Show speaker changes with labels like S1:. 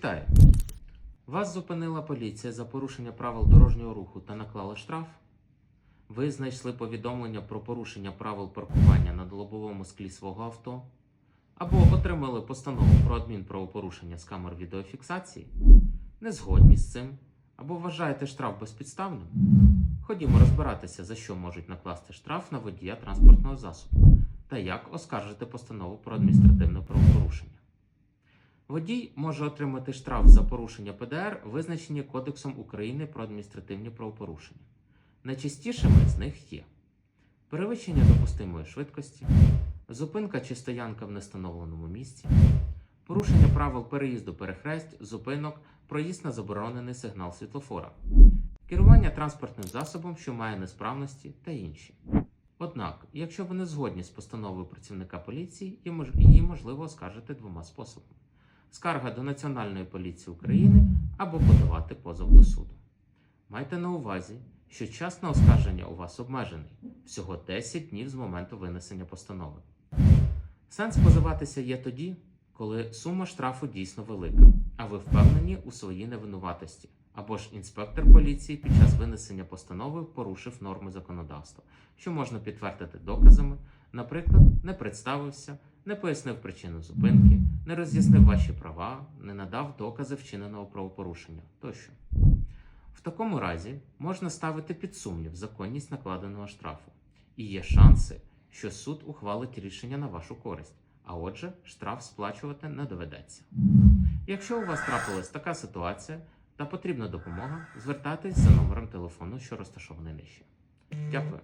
S1: Вітаю! Вас зупинила поліція за порушення правил дорожнього руху та наклала штраф. Ви знайшли повідомлення про порушення правил паркування на лобовому склі свого авто, або отримали постанову про адмінправопорушення з камер відеофіксації, не згодні з цим, або вважаєте штраф безпідставним. Ходімо розбиратися, за що можуть накласти штраф на водія транспортного засобу та як оскаржити постанову про адміністративне правопорушення. Водій може отримати штраф за порушення ПДР, визначені Кодексом України про адміністративні правопорушення. Найчастішими з них є перевищення допустимої швидкості, зупинка чи стоянка в нестановленому місці, порушення правил переїзду перехресть, зупинок, проїзд на заборонений сигнал світлофора, керування транспортним засобом, що має несправності та інші. Однак, якщо ви не згодні з постановою працівника поліції, її можливо оскаржити двома способами: скарга до Національної поліції України або подавати позов до суду. Майте на увазі, що час на оскарження у вас обмежений всього 10 днів з моменту винесення постанови. Сенс позиватися є тоді, коли сума штрафу дійсно велика, а ви впевнені у своїй невинуватості, або ж інспектор поліції під час винесення постанови порушив норми законодавства, що можна підтвердити доказами, наприклад, не представився, не пояснив причину зупинки, не роз'яснив ваші права, не надав докази вчиненого правопорушення тощо. В такому разі можна ставити під сумнів законність накладеного штрафу, і є шанси, що суд ухвалить рішення на вашу користь, а отже, штраф сплачувати не доведеться. Якщо у вас трапилась така ситуація та потрібна допомога, звертайтесь за номером телефону, що розташований нижче. Дякую.